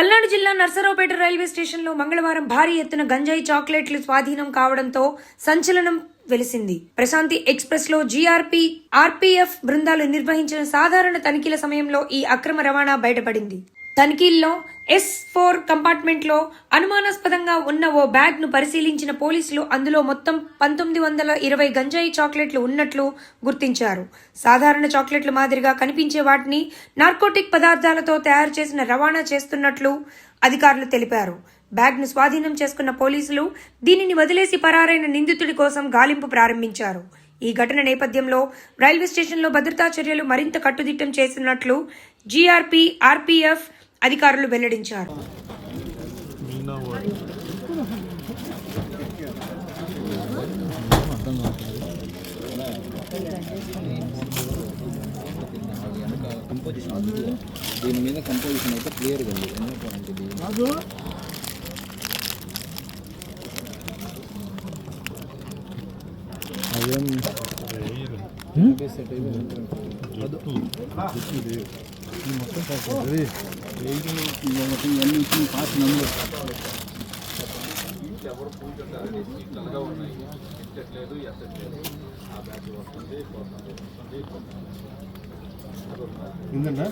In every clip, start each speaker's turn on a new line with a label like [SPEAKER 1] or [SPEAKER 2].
[SPEAKER 1] పల్నాడు జిల్లా నర్సరావుపేట రైల్వే స్టేషన్లో మంగళవారం భారీ ఎత్తున గంజాయి చాక్లెట్లు స్వాధీనం కావడంతో సంచలనం వెలిసింది. ప్రశాంతి ఎక్స్ప్రెస్లో జీఆర్పీ ఆర్పీఎఫ్ బృందాలు నిర్వహించిన సాధారణ తనిఖీల సమయంలో ఈ అక్రమ రవాణా బయటపడింది. తనిఖీల్లో ఎస్ ఫోర్ కంపార్ట్మెంట్లో అనుమానాస్పదంగా ఉన్న ఓ బ్యాగ్ను పరిశీలించిన పోలీసులు అందులో మొత్తం పంతొమ్మిది వందల ఇరవై గంజాయి చాక్లెట్లు ఉన్నట్లు గుర్తించారు. సాధారణ చాక్లెట్ల మాదిరిగా కనిపించే వాటిని నార్కోటిక్ పదార్థాలతో తయారు చేసిన రవాణా చేస్తున్నట్లు అధికారులు తెలిపారు. బ్యాగ్ను స్వాధీనం చేసుకున్న పోలీసులు దీనిని వదిలేసి పరారైన నిందితుడి కోసం గాలింపు ప్రారంభించారు. ఈ ఘటన నేపథ్యంలో రైల్వే స్టేషన్లో భద్రతా చర్యలు మరింత కట్టుదిట్టం చేసినట్లు జీఆర్పీ ఆర్పీఎఫ్ అధికారులు వెల్లడించారు.
[SPEAKER 2] కంపోజిషన్ దీని మీద కంపోజిషన్ అయితే క్లియర్గా ఉంది
[SPEAKER 3] అదేం.
[SPEAKER 2] సెట్
[SPEAKER 3] మొత్తం కాకపోతే
[SPEAKER 2] ఇవన్నీ ఇచ్చిన పాస్ నెంబర్
[SPEAKER 3] ఉందన్నా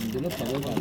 [SPEAKER 2] ఇందులో పదో కాలం